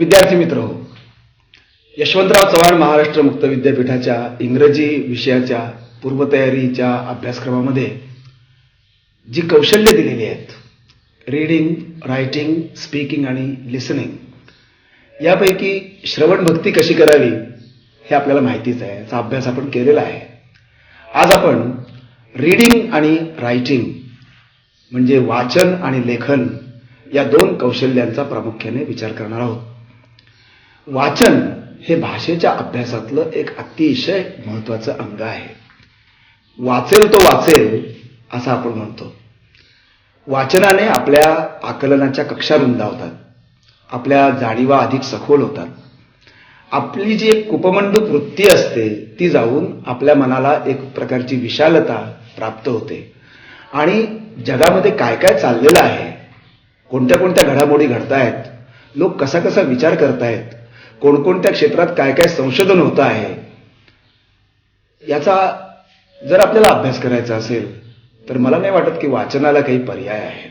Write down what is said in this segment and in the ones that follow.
विद्यार्थी मित्र हो यशवंतराव चव्हाण महाराष्ट्र मुक्त विद्यापीठाच्या इंग्रजी विषयाच्या पूर्वतयारीच्या अभ्यासक्रमामध्ये जी कौशल्य दिलेली आहेत रीडिंग रायटिंग स्पीकिंग आणि लिसनिंग यापैकी श्रवण भक्ती कशी करावी हे आपल्याला माहितीच आहे. याचा अभ्यास आपण केलेला आहे. आज आपण रीडिंग आणि रायटिंग म्हणजे वाचन आणि लेखन या दोन कौशल्यांचा प्रामुख्याने विचार करणार आहोत. वाचन हे भाषेच्या अभ्यासातलं एक अतिशय महत्वाचं अंग आहे. वाचेल तो वाचेल असं आपण म्हणतो. वाचनाने आपल्या आकलनाच्या कक्षा रुंदावतात. आपल्या जाणीवा अधिक सखोल होतात. आपली जी एक कुपमंडूक वृत्ती असते ती जाऊन आपल्या मनाला एक प्रकारची विशालता प्राप्त होते. आणि जगामध्ये काय काय चाललेलं आहे कोणत्या कोणत्या घडामोडी घडतायत लोक कसा कसा विचार करतायत कोणकोणत्या क्षेत्रात काय काय संशोधन होतं आहे याचा जर आपल्याला अभ्यास करायचा असेल तर मला नाही वाटत की वाचनाला काही पर्याय आहे.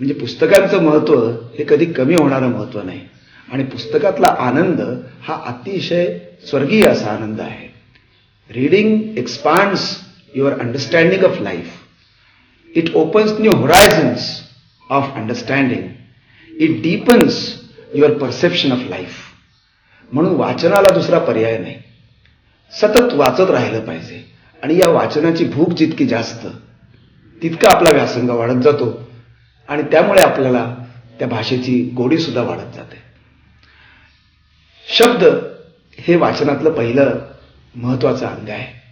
म्हणजे पुस्तकांचं महत्त्व हे कधी कमी होणारं महत्त्व नाही. आणि पुस्तकातला आनंद हा अतिशय स्वर्गीय असा आनंद आहे. Reading expands your understanding of life it opens new horizons of understanding it deepens your perception of life म्हणून वाचनाला दुसरा पर्याय नाही. सतत वाचत राहिलं पाहिजे. आणि या वाचनाची भूक जितकी जास्त तितका आपला व्यासंग वाढत जातो. आणि त्यामुळे आपल्याला त्या भाषेची गोडी सुद्धा वाढत जाते. शब्द हे वाचनातलं पहिलं महत्वाचं अंग आहे.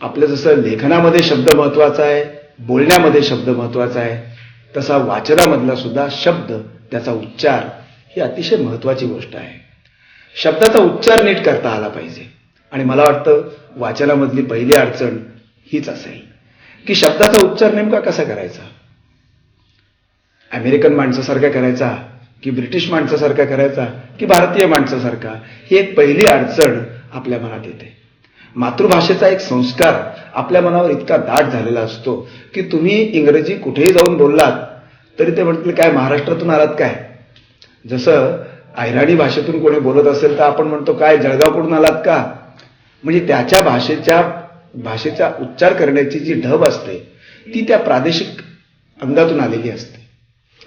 आपलं जसं लेखनामध्ये शब्द महत्त्वाचा आहे बोलण्यामध्ये शब्द महत्त्वाचा आहे तसा वाचनामधला सुद्धा शब्द त्याचा उच्चार ही अतिशय महत्वाची गोष्ट आहे. शब्दाचा उच्चार नीट करता आला पाहिजे. आणि मला वाटतं वाचनामधली पहिली अडचण हीच असेल. की शब्दाचा उच्चार नेमका कसा करायचा? अमेरिकन माणसासारखा करायचा? की ब्रिटिश माणसासारखा करायचा? की भारतीय माणसासारखा? ही एक पहिली अडचण आपल्या मनात येते. मातृभाषेचा एक संस्कार आपल्या मनावर इतका दाट झालेला असतो की तुम्ही इंग्रजी कुठेही जाऊन बोललात तरी ते म्हणतील काय महाराष्ट्रातून आलात काय? जसं अहिराणी भाषेतून कोणी बोलत असेल तर आपण म्हणतो काय जळगावकडून आलात का? म्हणजे त्याच्या भाषेच्या भाषेचा उच्चार करण्याची जी ढब असते ती त्या प्रादेशिक अंगातून आलेली असते.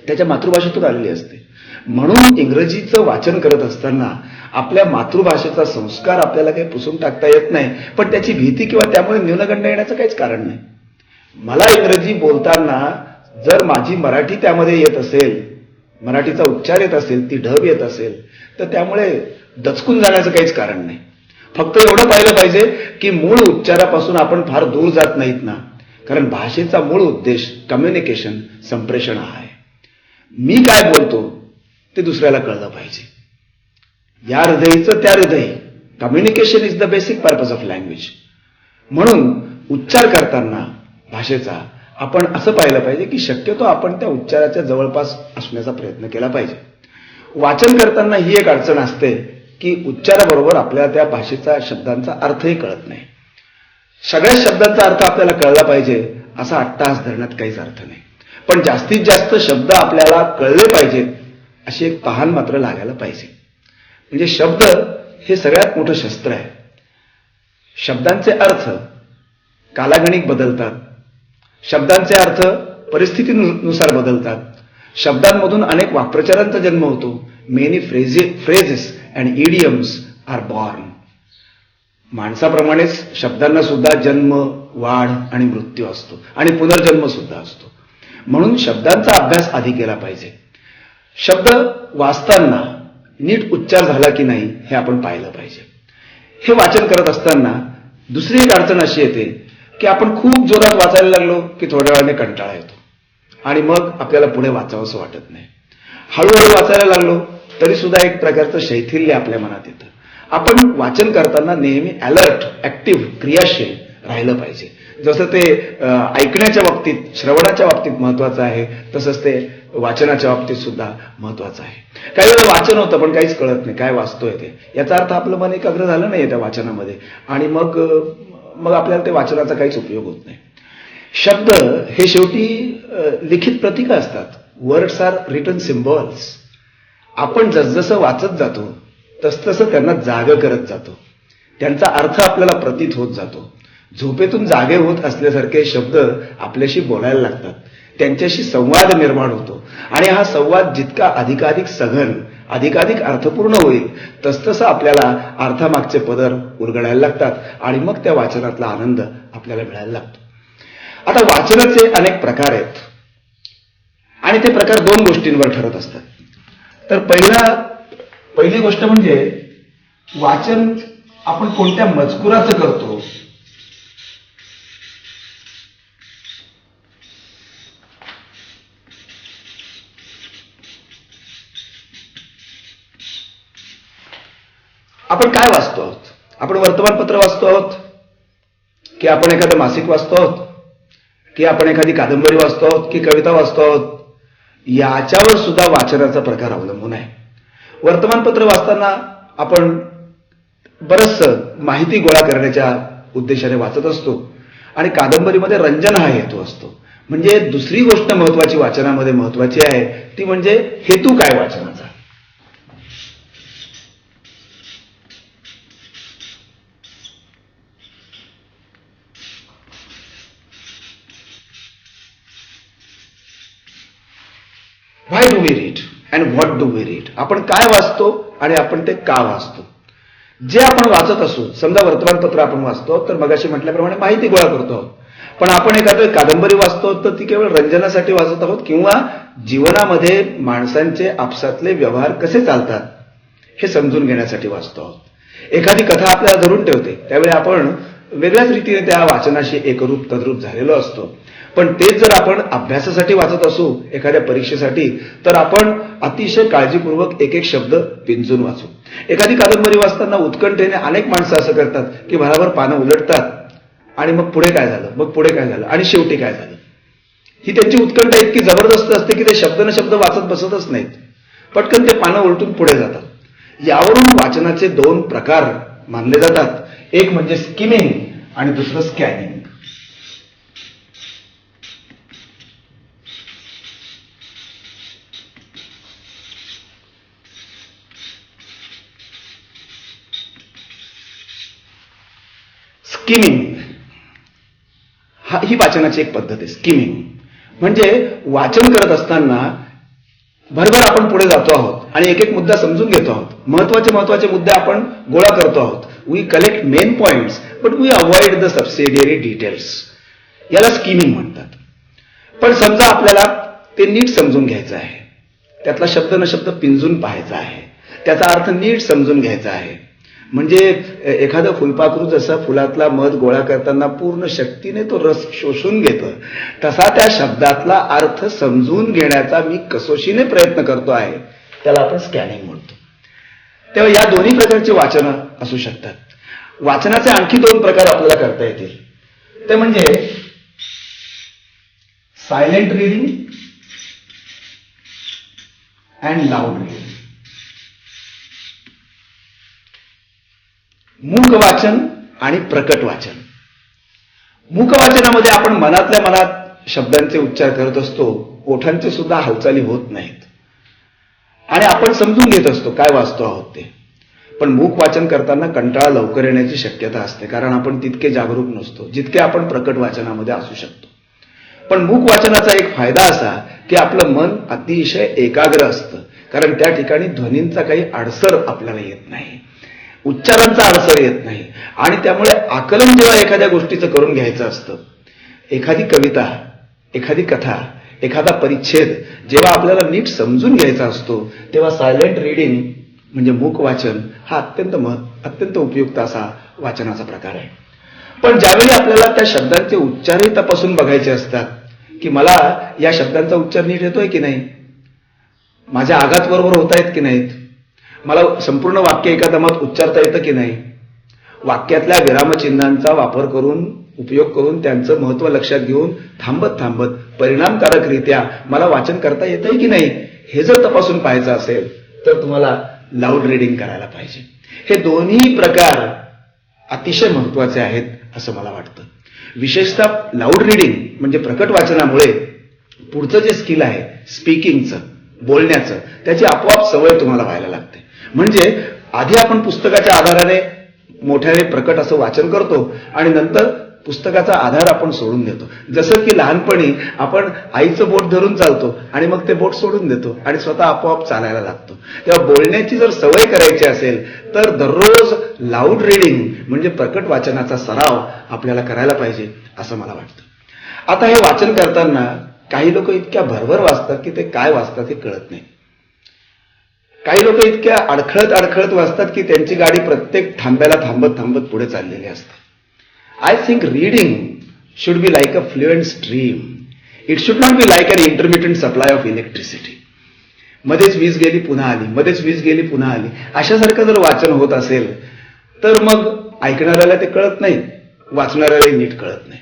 त्याच्या मातृभाषेतून आलेली असते. म्हणून इंग्रजीचं वाचन करत असताना आपल्या मातृभाषेचा संस्कार आपल्याला काही पुसून टाकता येत नाही पण त्याची भीती किंवा त्यामुळे न्यूनगंड येण्याचं काहीच कारण नाही. मला इंग्रजी बोलताना जर माझी मराठी त्यामध्ये येत असेल मराठीचा उच्चार येत असेल ती ढब येत असेल तर त्यामुळे दचकून जाण्याचं काहीच कारण नाही. फक्त एवढं पाहिलं पाहिजे की मूळ उच्चारापासून आपण फार दूर जात नाहीत ना. कारण भाषेचा मूळ उद्देश कम्युनिकेशन संप्रेषण हा आहे. मी काय बोलतो ते दुसऱ्याला कळलं पाहिजे. या हृदयीचं त्या हृदयी. Communication is the basic purpose of language म्हणून उच्चार करताना भाषेचा आपण असं पाहिलं पाहिजे की शक्यतो आपण त्या उच्चाराच्या जवळपास असण्याचा प्रयत्न केला पाहिजे. वाचन करताना ही एक अडचण असते की उच्चाराबरोबर आपल्याला त्या भाषेचा शब्दांचा अर्थही कळत नाही. सगळ्या शब्दांचा अर्थ आपल्याला कळला पाहिजे असा अट्टास धरण्यात काहीच अर्थ नाही. पण जास्तीत जास्त शब्द आपल्याला कळले पाहिजेत अशी एक तहान मात्र लागायला पाहिजे. म्हणजे शब्द हे सगळ्यात मोठं शस्त्र आहे. शब्दांचे अर्थ कालागणिक बदलतात शब्दांचे अर्थ परिस्थितीनुसार बदलतात. शब्दांमधून अनेक वाक्प्रचारांचा जन्म होतो. Many phrase phrases and idioms are born माणसाप्रमाणेच शब्दांना सुद्धा जन्म वाढ आणि मृत्यू असतो. आणि पुनर्जन्म सुद्धा असतो. म्हणून शब्दांचा अभ्यास आधी केला पाहिजे. शब्द वाचताना नीट उच्चार झाला की नाही हे आपण पाहिलं पाहिजे. हे वाचन करत असताना दुसरी एक अडचण अशी येते. की आपण खूप जोरात वाचायला लागलो की थोड्या वेळाने कंटाळा येतो. आणि मग आपल्याला पुढे वाचावंसं वाटत नाही. हळूहळू वाचायला लागलो तरी सुद्धा एक प्रकारचं शैथिल्य आपल्या मनात येतं. आपण वाचन करताना नेहमी अलर्ट ऍक्टिव्ह क्रियाशील राहिलं पाहिजे. जसं ते ऐकण्याच्या बाबतीत श्रवणाच्या बाबतीत महत्वाचं आहे तसंच ते वाचनाच्या बाबतीत सुद्धा महत्वाचं आहे. काही वेळा वाचन होतं पण काहीच कळत नाही काय वाचतोय ते. याचा अर्थ आपलं मन एकाग्र झालं नाही त्या वाचनामध्ये. आणि मग मग आपल्याला ते वाचनाचा काहीच उपयोग होत नाही. शब्द हे शेवटी लिखित प्रतीक असतात. वर्ड्स आर रिटर्न सिम्बॉल्स आपण जसजसं वाचत जातो तसतसं त्यांना जाग करत जातो. त्यांचा अर्थ आपल्याला प्रतीत होत जातो. झोपेतून जागे होत असल्यासारखे शब्द आपल्याशी बोलायला लागतात. त्यांच्याशी संवाद निर्माण होतो. आणि हा संवाद जितका अधिकाधिक सघन अधिकाधिक अर्थपूर्ण होईल. तसतसं आपल्याला अर्थामागचे पदर उलगडायला लागतात आणि मग त्या वाचनातला आनंद आपल्याला मिळायला लागतो. आता वाचनाचे अनेक प्रकार आहेत. आणि ते प्रकार दोन गोष्टींवर ठरत असतात. तर पहिला पहिली गोष्ट म्हणजे वाचन आपण कोणत्या मजकुराचं करतो? आपण काय वाचतो आहोत? आपण वर्तमानपत्र वाचतो आहोत? की आपण एखादं मासिक वाचतो आहोत? की आपण एखादी कादंबरी वाचतो आहोत? की कविता वाचतो आहोत? याच्यावर सुद्धा वाचनाचा प्रकार अवलंबून आहे. वर्तमानपत्र वाचताना आपण बरंच माहिती गोळा करण्याच्या उद्देशाने वाचत असतो. आणि कादंबरीमध्ये रंजन हा हेतू असतो. म्हणजे दुसरी गोष्ट महत्वाची वाचनामध्ये महत्वाची आहे ती म्हणजे हेतू काय वाचनाचा? And what do we read आपण काय वाचतो आणि आपण ते का वाचतो? जे आपण वाचत असू समजा वर्तमानपत्र आपण वाचतो तर मगाशी म्हटल्याप्रमाणे माहिती गोळा करतो. पण आपण एखादं कादंबरी वाचतो तर ती केवळ रंजनासाठी वाचत आहोत किंवा जीवनामध्ये माणसांचे आपसातले व्यवहार कसे चालतात हे समजून घेण्यासाठी वाचतो आहोत. एखादी कथा आपल्याला धरून ठेवते त्यावेळी आपण वेगळ्याच रीतीने त्या वाचनाशी एकरूप तद्रूप झालेलो असतो. पण तेच जर आपण अभ्यासासाठी वाचत असू एखाद्या परीक्षेसाठी तर आपण अतिशय काळजीपूर्वक एक एक शब्द पिंजून वाचू. एखादी कादंबरी वाचताना उत्कंठेने अनेक माणसं असं करतात की भराभर पानं उलटतात आणि मग पुढे काय झालं? मग पुढे काय झालं? आणि शेवटी काय झालं? ही त्यांची उत्कंठा इतकी जबरदस्त असते की ते शब्द न शब्द वाचत बसतच नाहीत. पटकन ते पानं उलटून पुढे जातात. यावरून वाचनाचे दोन प्रकार मानले जातात. एक म्हणजे स्किमिंग आणि दुसरं स्कॅनिंग. स्किमिंग. हा ही वाचनाची एक पद्धत आहे स्किमिंग. म्हणजे वाचन करत असताना भरभर आपण पुढे जातो आहोत आणि एक एक मुद्दा समजून घेतो आहोत. महत्त्वाचे महत्त्वाचे मुद्दे आपण गोळा करतो आहोत. We collect main points but we avoid the subsidiary details याला स्किमिंग म्हणतात. पण समजा आपल्याला ते नीट समजून घ्यायचं आहे. त्यातला शब्द न शब्द पिंजून पाहायचा आहे. त्याचा अर्थ नीट समजून घ्यायचा आहे. म्हणजे एखादं फुलपाखरू जसं फुलातला मध गोळा करताना पूर्ण शक्तीने तो रस शोषून घेतं तसा त्या शब्दातला अर्थ समजून घेण्याचा मी कसोशीने प्रयत्न करतो आहे. त्याला आपण स्कॅनिंग म्हणतो. तेव्हा या दोन्ही प्रकारचे वाचनं असू शकतात. वाचनाचे आणखी दोन प्रकार आपल्याला करता येतील. ते म्हणजे silent reading and loud reading मूक वाचन आणि प्रकट वाचन मूक वाचनामध्ये आपण मनातल्या मनात शब्दांचे उच्चार करत असतो ओठांचे सुद्धा हालचाली होत नाहीत. आणि आपण समजून घेत असतो काय वाचतो आहोत ते. पण मूक वाचन करताना कंटाळा लवकर येण्याची शक्यता असते कारण आपण तितके जागरूक नसतो जितके आपण प्रकट वाचनामध्ये असू शकतो. पण मूक वाचनाचा एक फायदा असा की आपलं मन अतिशय एकाग्र असतं कारण त्या ठिकाणी ध्वनींचा काही अडसर आपल्याला येत नाही. उच्चारांचा अडसर येत नाही. आणि त्यामुळे आकलन जेव्हा एखाद्या गोष्टीचं करून घ्यायचं असतं एखादी कविता एखादी कथा एखादा परिच्छेद जेव्हा आपल्याला नीट समजून घ्यायचा असतो तेव्हा सायलेंट रिडिंग म्हणजे मूक वाचन हा अत्यंत मह अत्यंत उपयुक्त असा वाचनाचा प्रकार आहे. पण ज्यावेळी आपल्याला त्या शब्दांचे उच्चारही तपासून बघायचे असतात की मला या शब्दांचा उच्चार नीट येतोय की नाही? माझ्या आघात बरोबर होत आहेत की नाहीत? मला संपूर्ण वाक्य एका दमात उच्चारता येतं की नाही? वाक्यातल्या विरामचिन्हांचा वापर करून उपयोग करून त्यांचं महत्त्व लक्षात घेऊन थांबत थांबत परिणामकारकरित्या मला वाचन करता येतंय की नाही हे जर तपासून पाहायचं असेल तर तुम्हाला लाऊड रिडिंग करायला पाहिजे. हे दोन्ही प्रकार अतिशय महत्त्वाचे आहेत असं मला वाटतं. विशेषतः लाऊड रिडिंग म्हणजे प्रकट वाचनामुळे पुढचं जे स्किल आहे स्पीकिंगचं बोलण्याचं त्याची आपोआप सवय तुम्हाला व्हायला लागते. म्हणजे आधी आपण पुस्तकाच्या आधाराने मोठ्याने प्रकट असं वाचन करतो आणि नंतर पुस्तकाचा आधार आपण सोडून देतो. जसं की लहानपणी आपण आईचं बोट धरून चालतो आणि मग ते बोट सोडून देतो आणि स्वतः आपोआप चालायला लागतो. तेव्हा बोलण्याची जर सवय करायची असेल तर दररोज लाऊड रिडिंग म्हणजे प्रकट वाचनाचा सराव आपल्याला करायला पाहिजे असं मला वाटतं. आता हे वाचन करताना काही लोक इतक्या भरभर वाचतात की ते काय वाचतात हे कळत नाही. काही लोक इतक्या अडखळत अडखळत वाचतात की त्यांची गाडी प्रत्येक थांब्याला थांबत थांबत पुढे चाललेली असते. I think reading should be like a fluent stream it should not be like an intermittent supply of electricity मध्येच वीज गेली पुन्हा आली. मध्येच वीज गेली पुन्हा आली. अशासारखं जर वाचन होत असेल तर मग ऐकणाऱ्याला ते कळत नाही. वाचणाऱ्यालाही नीट कळत नाही.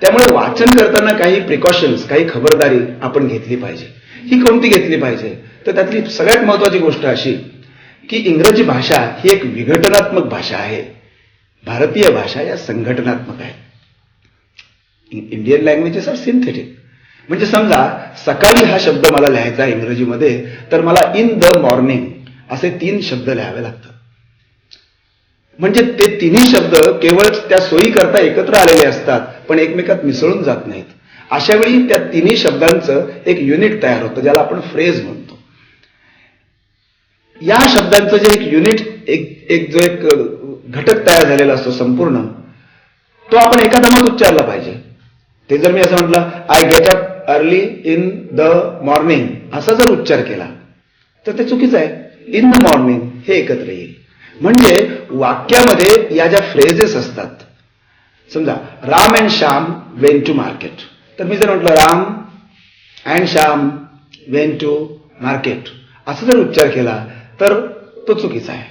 त्यामुळे वाचन करताना काही प्रिकॉशन्स काही खबरदारी आपण घेतली पाहिजे. ही कोणती घेतली पाहिजे? तर त्यातली सगळ्यात महत्वाची गोष्ट अशी की इंग्रजी भाषा ही एक विघटनात्मक भाषा आहे. भारतीय भाषा या संघटनात्मक आहेत इंडियन लँग्वेजेस आर सिंथेटिक म्हणजे समजा सकाळी हा शब्द मला लिहायचा इंग्रजीमध्ये तर मला इन द मॉर्निंग असे तीन शब्द लिहावे लागतात. म्हणजे ते तिन्ही शब्द केवळ त्या सोयी करता एकत्र आलेले असतात पण एकमेकात मिसळून जात नाहीत. अशा वेळी त्या तिन्ही शब्दांचं एक युनिट तयार होतं ज्याला आपण फ्रेज म्हणतो. या शब्दांचं जे एक युनिट एक एक जो एक घटक तयार झालेला असतो संपूर्ण तो आपण एका दमात उच्चारला पाहिजे. ते जर मी असं म्हटलं I get up early in the morning असा जर उच्चार केला तर ते चुकीचं आहे. इन द मॉर्निंग हे एकत्र येईल. म्हणजे वाक्यामध्ये या ज्या फ्रेजेस असतात समजा Ram and Shyam went to market तर मी जर म्हटलं Ram and Shyam went to market असं जर उच्चार केला तर तो चुकीचा आहे.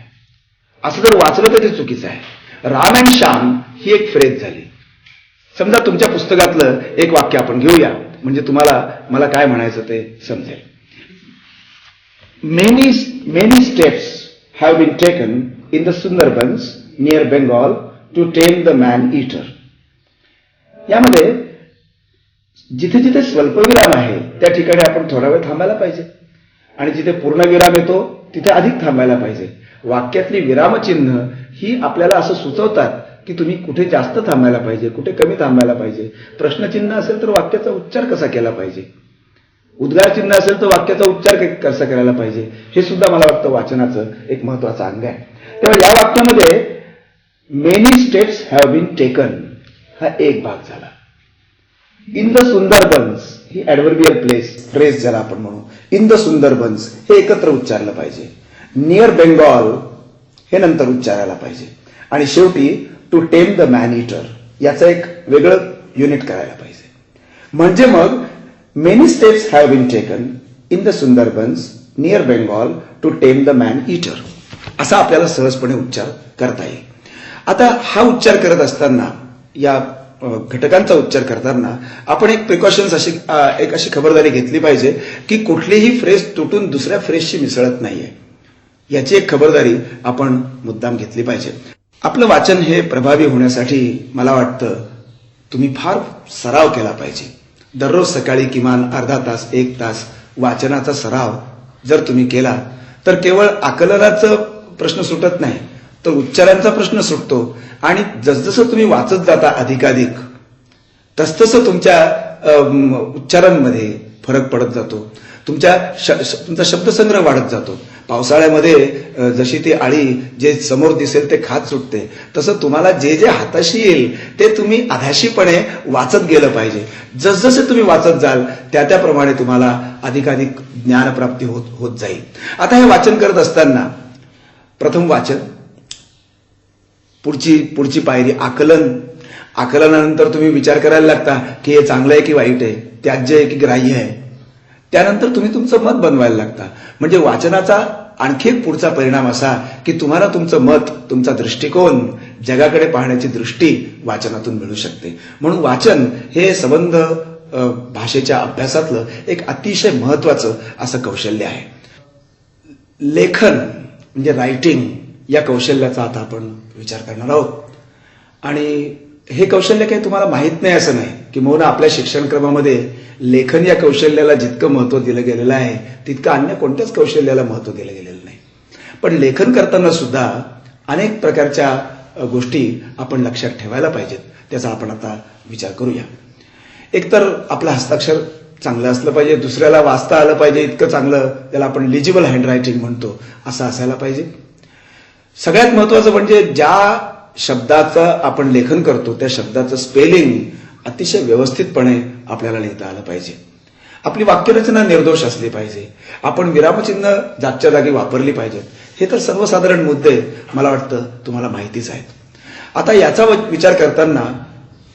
असं जर वाचलं तर ते चुकीचं आहे. राम अँड श्याम ही एक फ्रेज झाली. समजा तुमच्या पुस्तकातलं एक वाक्य आपण घेऊया. म्हणजे तुम्हाला मला काय म्हणायचं ते समजेल. Many many steps have been taken in the Sundarbans near Bengal to tame the man eater यामध्ये जिथे जिथे स्वल्पविराम आहे त्या ठिकाणी आपण थोडा वेळ थांबायला पाहिजे. आणि जिथे पूर्ण विराम येतो तिथे अधिक थांबायला पाहिजे. वाक्यातली विरामचिन्ह ही आपल्याला असं सुचवतात की तुम्ही कुठे जास्त थांबायला पाहिजे कुठे कमी थांबायला पाहिजे. प्रश्नचिन्ह असेल तर वाक्याचा उच्चार कसा केला पाहिजे? उद्गार चिन्ह असेल तर वाक्याचा उच्चार कसा करायला पाहिजे? हे सुद्धा मला वाटतं वाचनाचं एक महत्वाचं अंग आहे. तेव्हा या वाक्यामध्ये many steps have been taken हा एक भाग झाला. इन द सुंदरबन्स ही ऍडव्हर्बियल प्लेस प्रेस ज्याला आपण म्हणू. इन द सुंदरबन्स हे एकत्र उच्चारलं पाहिजे. नियर बेंगॉल हे नंतर उच्चारायला पाहिजे. आणि शेवटी to tame the man eater याचं एक वेगळं युनिट करायला पाहिजे. म्हणजे मग many steps have been taken in the Sundarbans near Bengal to tame the man eater असा आपल्याला सहजपणे उच्चार करता येईल. आता हा उच्चार करत असताना या घटकांचा उच्चार करताना आपण एक प्रिकॉशन्स अशी एक अशी खबरदारी घेतली पाहिजे की कुठलीही फ्रेश तुटून दुसऱ्या फ्रेशशी मिसळत नाहीये. याची एक खबरदारी आपण मुद्दाम घेतली पाहिजे. आपलं वाचन हे प्रभावी होण्यासाठी मला वाटतं तुम्ही फार सराव केला पाहिजे. दररोज सकाळी किमान अर्धा तास एक तास वाचनाचा सराव जर तुम्ही केला तर केवळ आकलनाचं प्रश्न सुटत नाही तर उच्चारांचा प्रश्न सुटतो. आणि जसजसं तुम्ही वाचत जाता अधिकाधिक तसतसं तुमच्या उच्चारांमध्ये फरक पडत जातो. तुमच्या तुमचा शब्दसंग्रह वाढत जातो. पावसाळ्यामध्ये जशी ती आळी जे समोर दिसेल ते खात सुटते. तसं तुम्हाला जे जे हाताशी येईल ते तुम्ही आधाशीपणे वाचत गेलं पाहिजे. जसजसे तुम्ही वाचत जाल त्या त्याप्रमाणे तुम्हाला अधिकाधिक ज्ञानप्राप्ती होत होत जाईल. आता हे वाचन करत असताना प्रथम वाचन पुढची पुढची पायरी आकलन. आकलनानंतर तुम्ही विचार करायला लागता की हे चांगलं आहे की वाईट आहे त्याज्य आहे की ग्राह्य आहे. त्यानंतर तुम्ही तुमचं मत बनवायला लागता. म्हणजे वाचनाचा आणखी एक पुढचा परिणाम असा की तुम्हाला तुमचं मत तुमचा दृष्टिकोन जगाकडे पाहण्याची दृष्टी वाचनातून मिळू शकते. म्हणून वाचन हे संबंध भाषेच्या अभ्यासातलं एक अतिशय महत्वाचं असं कौशल्य आहे. लेखन म्हणजे रायटिंग या कौशल्याचा आता आपण विचार करणार आहोत. आणि हे कौशल्य काही तुम्हाला माहीत नाही असं नाही किंवा आपल्या शिक्षणक्रमामध्ये लेखन या कौशल्याला जितकं महत्त्व दिलं गेलेलं आहे तितकं अन्य कोणत्याच कौशल्याला महत्त्व दिलं गेलेलं नाही. पण लेखन करताना सुद्धा अनेक प्रकारच्या गोष्टी आपण लक्षात ठेवायला पाहिजेत. त्याचा आपण आता विचार करूया. एकतर आपलं हस्ताक्षर चांगलं असलं पाहिजे दुसऱ्याला वाचता आलं पाहिजे इतकं चांगलं त्याला आपण लिजिबल हँडरायटिंग म्हणतो असं असायला पाहिजे. सगळ्यात महत्वाचं म्हणजे ज्या शब्दाचं आपण लेखन करतो त्या शब्दाचं स्पेलिंग अतिशय व्यवस्थितपणे आपल्याला लिहिता आलं पाहिजे. आपली वाक्यरचना निर्दोष असली पाहिजे. आपण विरामचिन्ह जागच्या जागी वापरली पाहिजेत. हे तर सर्वसाधारण मुद्दे मला वाटतं तुम्हाला माहितीच आहेत. आता याचा व- विचार करताना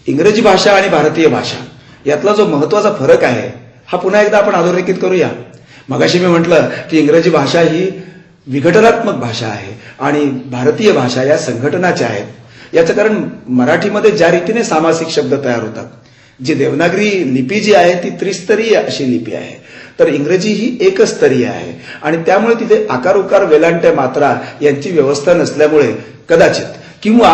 इंग्रजी भाषा आणि भारतीय भाषा यातला जो महत्त्वाचा फरक आहे हा पुन्हा एकदा आपण अधोरेखित करूया. मगाशी मी म्हटलं की इंग्रजी भाषा ही विघटनात्मक भाषा आहे आणि भारतीय भाषा या संघटनाच्या आहेत. याचं कारण मराठीमध्ये ज्या रीतीने सामासिक शब्द तयार होतात जी देवनागरी लिपी जी आहे ती त्रिस्तरीय अशी लिपी आहे. तर इंग्रजी ही एकस्तरीय आहे आणि त्यामुळे तिथे आकार उकार वेलांट्या मात्रा यांची व्यवस्था नसल्यामुळे कदाचित किंवा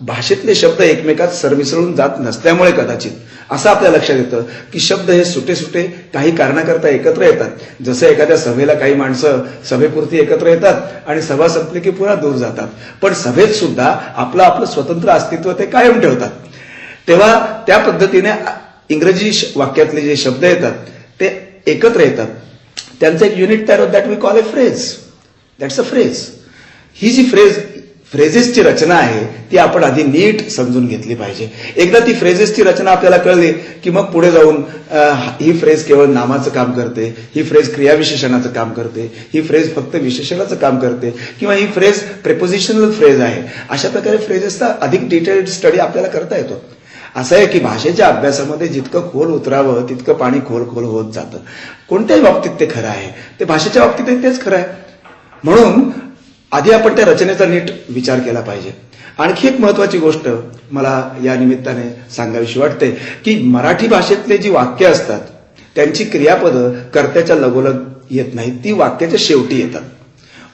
भाषेतले शब्द एकमेकात सरमिसळून जात नसल्यामुळे कदाचित असं आपल्या लक्षात येतं की शब्द हे सुटे सुटे काही कारणाकरता एकत्र येतात. जसं एखाद्या सभेला काही माणसं सभेपुरती एकत्र येतात आणि सभा संपली की पुन्हा दूर जातात. पण सभेत सुद्धा आपलं आपलं स्वतंत्र अस्तित्व ते कायम ठेवतात. तेव्हा त्या पद्धतीने इंग्रजी श- वाक्यातले जे शब्द येतात ते एकत्र येतात. त्यांचं एक युनिट तयार होत that we call a phrase that's a phrase ही जी फ्रेज फ्रेजेसची रचना आहे ती आपण आधी नीट समजून घेतली पाहिजे. एकदा ती फ्रेजेसची रचना आपल्याला कळली की मग पुढे जाऊन ही फ्रेज केवळ नामाचं काम करते ही फ्रेज क्रियाविशेषणाचं काम करते ही फ्रेज फक्त विशेषणाचं काम करते किंवा ही फ्रेज प्रेपोजिशनल फ्रेज आहे. अशा प्रकारे फ्रेजेसचा अधिक डिटेल्ड स्टडी आपल्याला करता येतो. असं आहे की भाषेच्या अभ्यासामध्ये जितकं खोल उतरावं तितकं पाणी खोल खोल होत जातं. कोणत्याही बाबतीत ते खरं आहे. ते भाषेच्या बाबतीतही तेच खरं आहे. म्हणून आधी आपण त्या रचनेचा नीट विचार केला पाहिजे. आणखी एक महत्वाची गोष्ट मला या निमित्ताने सांगावीशी वाटते की मराठी भाषेतले जी वाक्य असतात त्यांची क्रियापदं कर्त्याच्या लगोलग येत नाहीत ती वाक्याच्या शेवटी येतात.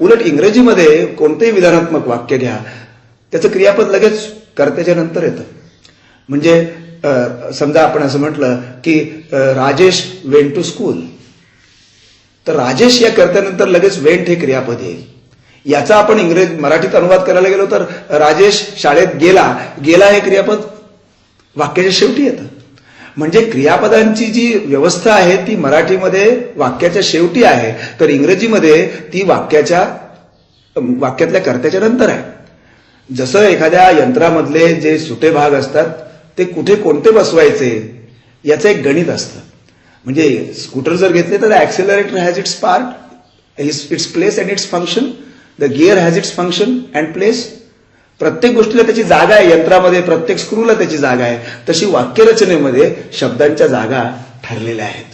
उलट इंग्रजीमध्ये कोणतेही विधानात्मक वाक्य घ्या त्याचं क्रियापद लगेच कर्त्याच्या नंतर येतं. म्हणजे समजा आपण असं म्हटलं की राजेश वेन टू स्कूल तर राजेश या कर्त्यानंतर लगेच वेंट हे क्रियापद येईल. याचा आपण इंग्रज मराठीत अनुवाद करायला गेलो तर राजेश शाळेत गेला. गेला हे क्रियापद वाक्याच्या शेवटी येतं. म्हणजे क्रियापदांची जी व्यवस्था आहे ती मराठीमध्ये वाक्याच्या शेवटी आहे. तर इंग्रजीमध्ये ती वाक्याच्या वाक्यातल्या कर्त्याच्या नंतर आहे. जसं एखाद्या यंत्रामधले जे सुटे भाग असतात ते कुठे कोणते बसवायचे याचं एक गणित असतं. म्हणजे स्कूटर जर घेतले तर accelerator has its part its place and its function. The gear has its function and place प्रत्येक गोष्टीला त्याची जागा आहे. यंत्रामध्ये प्रत्येक स्क्रूला त्याची जागा आहे. तशी वाक्यरचनेमध्ये शब्दांच्या जागा ठरलेल्या आहेत.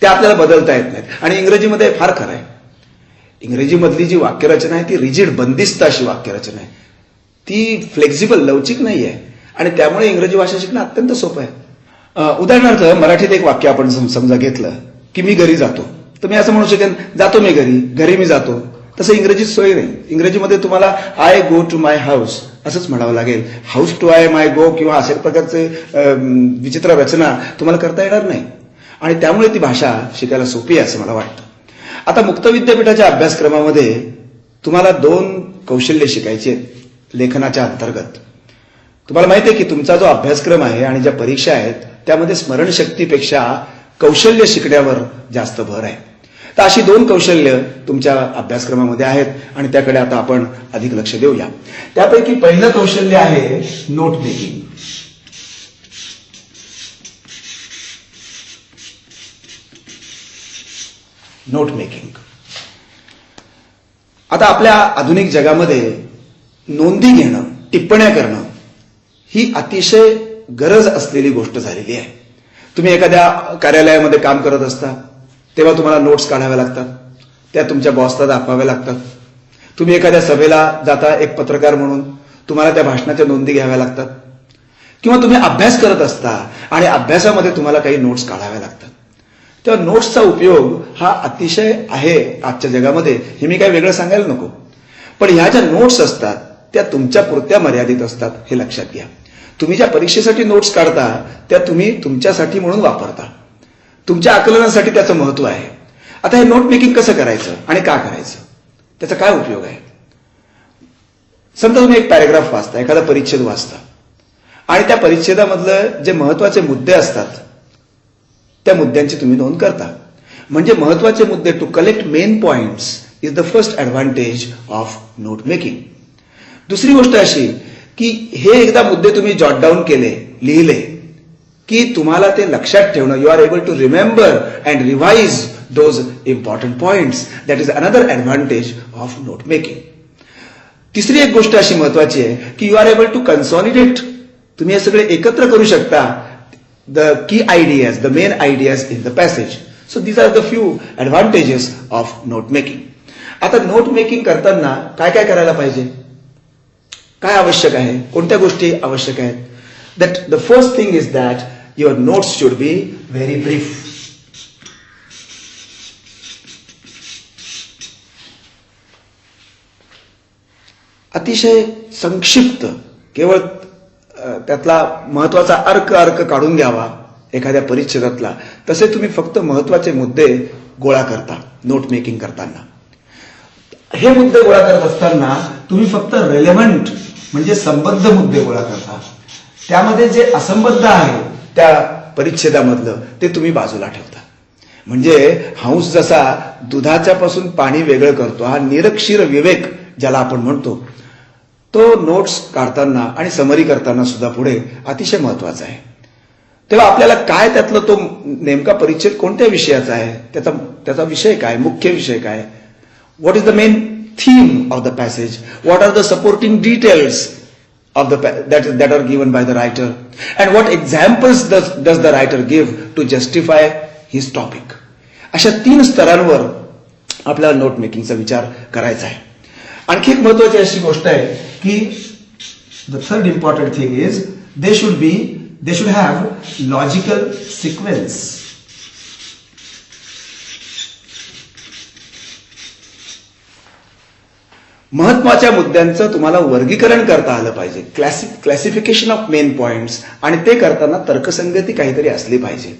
त्या आपल्याला बदलता येत नाहीत. आणि इंग्रजीमध्ये फार खरं आहे. इंग्रजीमधली जी वाक्यरचना आहे ती रिजिड बंदिस्त अशी वाक्यरचना आहे. ती फ्लेक्झिबल लवचिक नाही आहे आणि त्यामुळे इंग्रजी भाषा शिकणं अत्यंत सोपं आहे. उदाहरणार्थ मराठीत एक वाक्य आपण सम- समजा घेतलं की मी घरी जातो. तर मी असं म्हणू शकेन जातो मी घरी. घरी मी जातो. तसं इंग्रजीत सोय नाही. इंग्रजीमध्ये तुम्हाला I go to my house असंच म्हणावं लागेल. House to I my go किंवा अशा प्रकारचे विचित्र रचना तुम्हाला करता येणार नाही. आणि त्यामुळे ती भाषा शिकायला सोपी आहे असं मला वाटतं. आता मुक्त विद्यापीठाच्या अभ्यासक्रमामध्ये तुम्हाला दोन कौशल्य शिकायची आहेत लेखनाच्या अंतर्गत. तुम्हाला माहिती आहे की तुमचा जो अभ्यासक्रम आहे आणि ज्या परीक्षा आहेत त्यामध्ये स्मरणशक्तीपेक्षा कौशल्य शिकण्यावर जास्त भर आहे. तर अशी दोन कौशल्य तुमच्या अभ्यासक्रमामध्ये आहेत आणि त्याकडे आता आपण अधिक लक्ष देऊया. त्यापैकी पहिलं कौशल्य आहे नोट मेकिंग नोट मेकिंग आता आपल्या आधुनिक जगामध्ये नोंदी घेणं टिप्पण्या करणं ही अतिशय गरज असलेली गोष्ट झालेली आहे. तुम्ही एखाद्या कार्यालयामध्ये काम करत असता तेव्हा तुम्हाला नोट्स काढाव्या लागतात. त्या तुमच्या बॉसला दाखवाव्या लागतात. तुम्ही एखाद्या सभेला जाता एक पत्रकार म्हणून तुम्हाला त्या भाषणाच्या नोंदी घ्याव्या लागतात. किंवा तुम्ही अभ्यास करत असता आणि अभ्यासामध्ये तुम्हाला काही नोट्स काढाव्या लागतात. तेव्हा नोट्सचा उपयोग हा अतिशय आहे आजच्या जगामध्ये. हे मी काही वेगळं सांगायला नको. पण ह्या ज्या नोट्स असतात त्या तुमच्या पुरत्या मर्यादित असतात हे लक्षात घ्या. तुम्ही ज्या परीक्षेसाठी नोट्स काढता त्या तुम्ही तुमच्यासाठी म्हणून वापरता. तुमच्या आकलनासाठी त्याचं महत्त्व आहे. आता हे नोट मेकिंग कसं करायचं आणि का करायचं? त्याचा काय उपयोग आहे? समजा तुम्ही एक पॅरेग्राफ वाचता एखादा परिच्छेद वाचता. आणि त्या परिच्छेदामधलं जे महत्त्वाचे मुद्दे असतात त्या मुद्द्यांची तुम्ही नोंद करता. म्हणजे महत्त्वाचे मुद्दे to collect main points is the first advantage of note making दुसरी गोष्ट अशी की हे एकदा मुद्दे तुम्ही जॉट डाऊन केले लिहिले की तुम्हाला ते लक्षात ठेवणं. You are able to remember and revise those important points that is another advantage of note making तिसरी एक गोष्ट अशी महत्वाची आहे की you are able to consolidate तुम्ही हे सगळे एकत्र करू शकता. The key ideas the main ideas in the passage so these are the few advantages of note making आता नोट मेकिंग करताना काय काय करायला पाहिजे? काय आवश्यक आहे? कोणत्या गोष्टी आवश्यक आहेत? That the first thing is that your notes should be very brief अतिशय संक्षिप्त केवळ त्यातला महत्त्वाचा अर्क अर्क काढून घ्यावा एखाद्या परिच्छेदातला. तसे तुम्ही फक्त महत्त्वाचे मुद्दे गोळा करता नोट मेकिंग करताना. हे मुद्दे गोळा करत असताना तुम्ही फक्त रेलेव्हंट म्हणजे संबद्ध मुद्दे गोळा करता. त्यामध्ये जे असंबद्ध आहे त्या परिच्छेदामधलं ते तुम्ही बाजूला ठेवता. म्हणजे हंस जसा दुधाच्या पासून पाणी वेगळं करतो हा निरक्षीर विवेक ज्याला आपण म्हणतो तो नोट्स काढताना आणि समरी करताना सुद्धा पुढे अतिशय महत्त्वाचा आहे. तेव्हा आपल्याला काय त्यातलं तो नेमका परिच्छेद कोणत्या विषयाचा आहे त्याचा त्याचा विषय काय मुख्य विषय काय? What is the main theme of the passage what are the supporting details of the pa- that that are given by the writer and what examples does does the writer give to justify his topic अशा तीन स्तरांवर आपल्याला note मेकिंगचा विचार करायचा आहे आणखी एक महत्वाची अशी गोष्ट आहे की the third important thing is they should be they should have logical sequence महत्त्वाच्या मुद्द्यांचं तुम्हाला वर्गीकरण करता आलं पाहिजे. क्लासि क्लासिफिकेशन ऑफ मेन पॉइंट्स आणि ते करताना तर्कसंगती काहीतरी असली पाहिजे.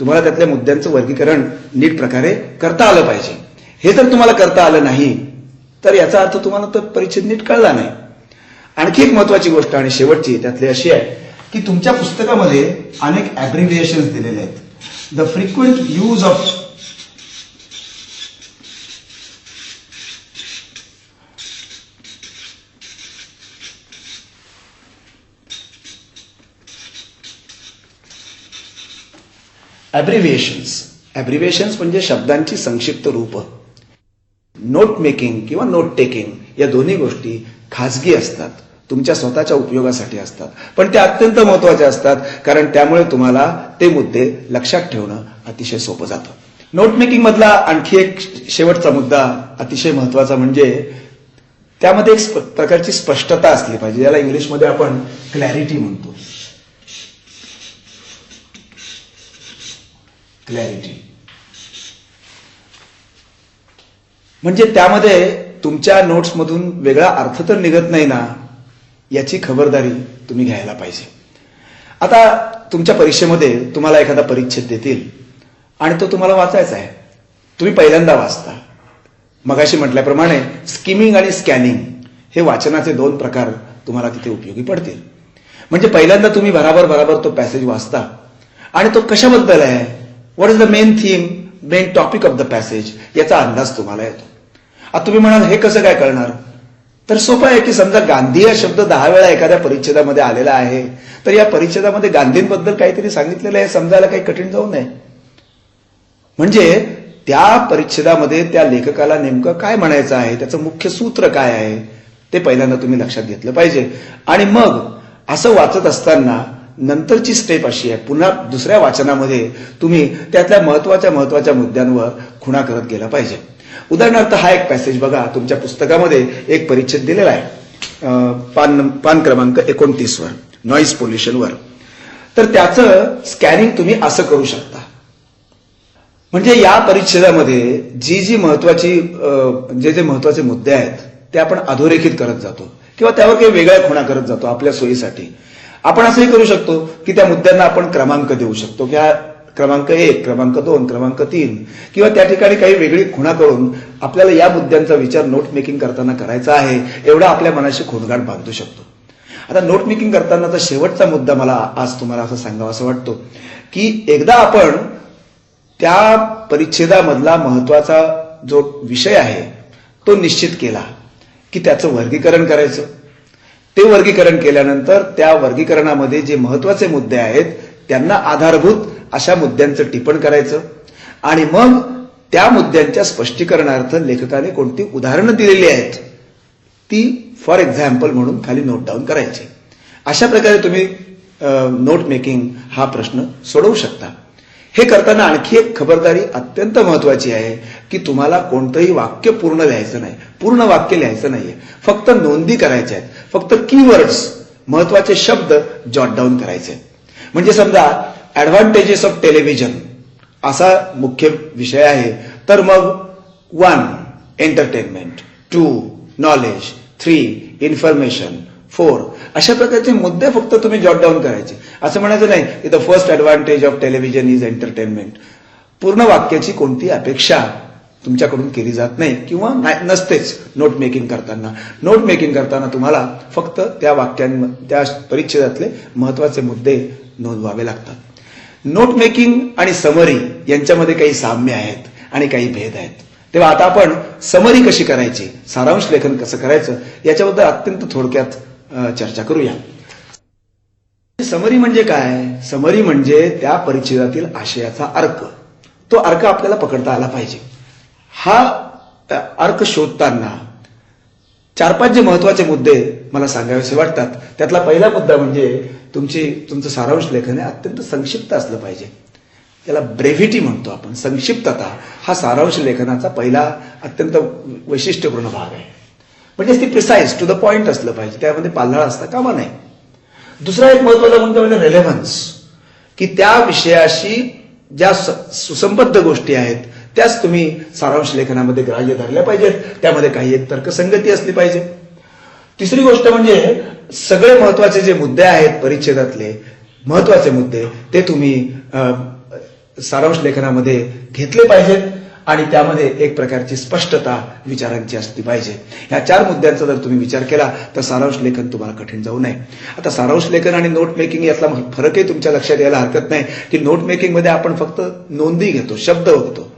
तुम्हाला त्यातल्या मुद्द्यांचं वर्गीकरण नीट प्रकारे करता आलं पाहिजे. हे जर तुम्हाला करता आलं नाही तर याचा अर्थ तुम्हाला तो परिच्छेद नीट कळला नाही. आणखी एक महत्वाची गोष्ट आणि शेवटची त्यातली अशी आहे की तुमच्या पुस्तकामध्ये अनेक ऍब्रिव्हिएशन दिलेले आहेत. The frequent use of abbreviations abbreviations म्हणजे शब्दांची संक्षिप्त रूप. नोट मेकिंग किंवा नोट टेकिंग या दोन्ही गोष्टी खाजगी असतात. तुमच्या स्वतःच्या उपयोगासाठी असतात. पण त्या अत्यंत महत्त्वाच्या असतात कारण त्यामुळे तुम्हाला ते मुद्दे लक्षात ठेवणं अतिशय सोपं जातं. नोट मेकिंग मधला आणखी एक शेवटचा मुद्दा अतिशय महत्त्वाचा म्हणजे त्यामध्ये एक प्रकारची स्पष्टता असली पाहिजे ज्याला इंग्लिशमध्ये आपण क्लॅरिटी म्हणतो. क्लॅरिटी म्हणजे त्यामध्ये तुमच्या नोट्समधून वेगळा अर्थ तर निघत नाही ना याची खबरदारी तुम्ही घ्यायला पाहिजे. आता तुमच्या परीक्षेमध्ये तुम्हाला एखादा परिच्छेद देतील आणि तो तुम्हाला वाचायचा आहे. तुम्ही पहिल्यांदा वाचता. मगाशी म्हटल्याप्रमाणे स्किमिंग आणि स्कॅनिंग हे वाचनाचे दोन प्रकार तुम्हाला तिथे उपयोगी पडतील. म्हणजे पहिल्यांदा तुम्ही बराबर बराबर तो पॅसेज वाचता आणि तो कशाबद्दल आहे? What is the main theme main topic of the passage याचा अंदाज तुम्हाला येतो. आता तुम्ही म्हणाल हे कसं काय कळणार तर सोपं आहे की समजा गांधी हा शब्द दहा वेळा एखाद्या परिच्छेदामध्ये आलेला आहे तर या परिच्छेदामध्ये गांधींबद्दल काहीतरी सांगितलेलं आहे समजायला काही कठीण जाऊ नये. म्हणजे त्या परिच्छेदामध्ये त्या लेखकाला नेमकं काय म्हणायचं आहे त्याचं मुख्य सूत्र काय आहे ते पहिल्यांदा तुम्ही लक्षात घेतलं पाहिजे. आणि मग असं वाचत असताना नंतरची स्टेप अशी आहे. पुन्हा दुसऱ्या वाचनामध्ये तुम्ही त्यातल्या महत्त्वाच्या महत्त्वाच्या मुद्द्यांवर खुणा करत गेला पाहिजे. उदाहरणार्थ हा एक पॅसेज बघा. तुमच्या पुस्तकामध्ये एक परिच्छेद दिलेला आहे. पान पान क्रमांक एकोणतीस वर नॉईज पोल्युशनवर तर त्याचं स्कॅनिंग तुम्ही असं करू शकता. म्हणजे या परिच्छेदामध्ये जी जी महत्वाची जे जे महत्त्वाचे मुद्दे आहेत ते आपण अधोरेखित करत जातो. किंवा त्यावर काही वेगळ्या खुणा करत जातो आपल्या सोयीसाठी. आपण असंही करू शकतो की त्या मुद्द्यांना आपण क्रमांक देऊ शकतो. की हा क्रमांक एक क्रमांक दोन क्रमांक तीन. किंवा त्या ठिकाणी काही वेगळी खुणा करून आपल्याला या मुद्द्यांचा विचार नोट मेकिंग करताना करायचा आहे एवढा आपल्या मनाशी खूणगाठ बांधू शकतो. आता नोट मेकिंग करतानाचा शेवटचा मुद्दा मला आज तुम्हाला असं सांगावा असं वाटतो की एकदा आपण त्या परिच्छेदामधला महत्त्वाचा जो विषय आहे तो निश्चित केला की त्याचं वर्गीकरण करायचं. ते वर्गीकरण केल्यानंतर त्या वर्गीकरणामध्ये जे महत्त्वाचे मुद्दे आहेत त्यांना आधारभूत अशा मुद्द्यांचं टिपण करायचं. आणि मग त्या मुद्द्यांच्या स्पष्टीकरणार्थ लेखकाने कोणती उदाहरणं दिलेली आहेत ती फॉर एक्झाम्पल म्हणून खाली नोट डाऊन करायची. अशा प्रकारे तुम्ही नोट मेकिंग हा प्रश्न सोडवू शकता. हे करताना आणखी एक खबरदारी अत्यंत महत्वाची आहे की तुम्हाला कोणतंही वाक्य पूर्ण लिहायचं नाही पूर्ण वाक्य लिहायचं नाहीये. फक्त नोंदी करायच्या आहेत. फक्त कीवर्ड्स महत्त्वाचे शब्द जॉट डाऊन करायचे. म्हणजे समजा ऍडव्हान्टेजेस ऑफ टेलिव्हिजन असा मुख्य विषय आहे. तर मग one entertainment two knowledge three information four अशा प्रकारचे मुद्दे फक्त तुम्ही जॉट डाऊन करायचे. असं म्हणायचं नाही की the first advantage of television is entertainment पूर्ण वाक्याची कोणती अपेक्षा? तुमच्याकडून केली जात नाही किंवा नसतेच नोट मेकिंग करताना. नोट मेकिंग करताना तुम्हाला फक्त त्या वाक्यां त्या परिच्छेदातले महत्त्वाचे मुद्दे नोंदवावे लागतात. नोट मेकिंग आणि समरी यांच्यामध्ये काही साम्य आहेत आणि काही भेद आहेत. तेव्हा आता आपण समरी कशी करायची सारांश लेखन कसं करायचं याच्याबद्दल अत्यंत थोडक्यात चर्चा करूया. समरी म्हणजे काय? समरी म्हणजे त्या परिच्छेदातील आशयाचा अर्क. तो अर्क आपल्याला पकडता आला पाहिजे. हा अर्क शोधताना चार पाच जे महत्त्वाचे मुद्दे मला सांगावेसे वाटतात त्यातला पहिला मुद्दा म्हणजे तुमची तुमचं सारांश लेखन हे अत्यंत संक्षिप्त असलं पाहिजे. त्याला ब्रेव्हिटी म्हणतो आपण संक्षिप्तता हा सारांश लेखनाचा पहिला अत्यंत वैशिष्ट्यपूर्ण भाग आहे. म्हणजेच ती प्रिसाईज टू द पॉइंट असलं पाहिजे त्यामध्ये पाल्हाळ असता कामा नाही दुसरा एक महत्त्वाचा मुद्दा म्हणजे रेलेव्हन्स की त्या विषयाशी ज्या स- सुसंबद्ध गोष्टी आहेत त्याच तुम्ही सारांश लेखनामध्ये ग्राह्य धरल्या पाहिजेत. त्यामध्ये काही एक तर्कसंगती असली पाहिजे. तिसरी गोष्ट म्हणजे सगळे महत्त्वाचे जे मुद्दे आहेत परिच्छेदातले महत्त्वाचे मुद्दे ते तुम्ही सारांश लेखनामध्ये घेतले पाहिजेत आणि त्यामध्ये एक प्रकारची स्पष्टता विचारांची असली पाहिजे. ह्या चार मुद्द्यांचा जर तुम्ही विचार केला तर सारांश लेखन तुम्हाला कठीण जाऊ नये. आता सारांश लेखन आणि नोट मेकिंग यातला फरकही तुमच्या लक्षात यायला हरकत नाही. की नोट मेकिंगमध्ये आपण फक्त नोंदी घेतो शब्द बघतो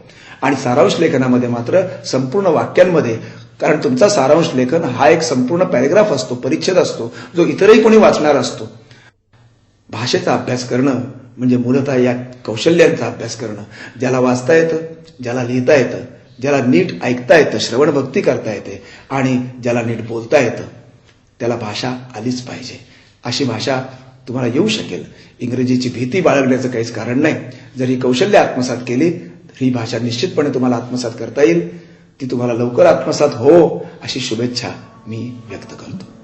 आणि सारांश लेखनामध्ये मात्र संपूर्ण वाक्यांमध्ये कारण तुमचा सारांश लेखन हा एक संपूर्ण पॅरेग्राफ असतो परिच्छेद असतो जो इतरही कोणी वाचणार असतो. भाषेचा अभ्यास करणं म्हणजे मूलतः या कौशल्यांचा अभ्यास करणं. ज्याला वाचता येतं ज्याला लिहिता येतं ज्याला नीट ऐकता येतं श्रवण भक्ती करता येते आणि ज्याला नीट बोलता येतं त्याला भाषा आलीच पाहिजे. अशी भाषा तुम्हाला येऊ शकेल. इंग्रजीची भीती बाळगण्याचं काहीच कारण नाही. जर ही कौशल्य आत्मसात केली ही भाषा निश्चितपणे तुम्हाला आत्मसात करता येईल. ती तुम्हाला लवकर आत्मसात हो अशी शुभेच्छा मी व्यक्त करतो.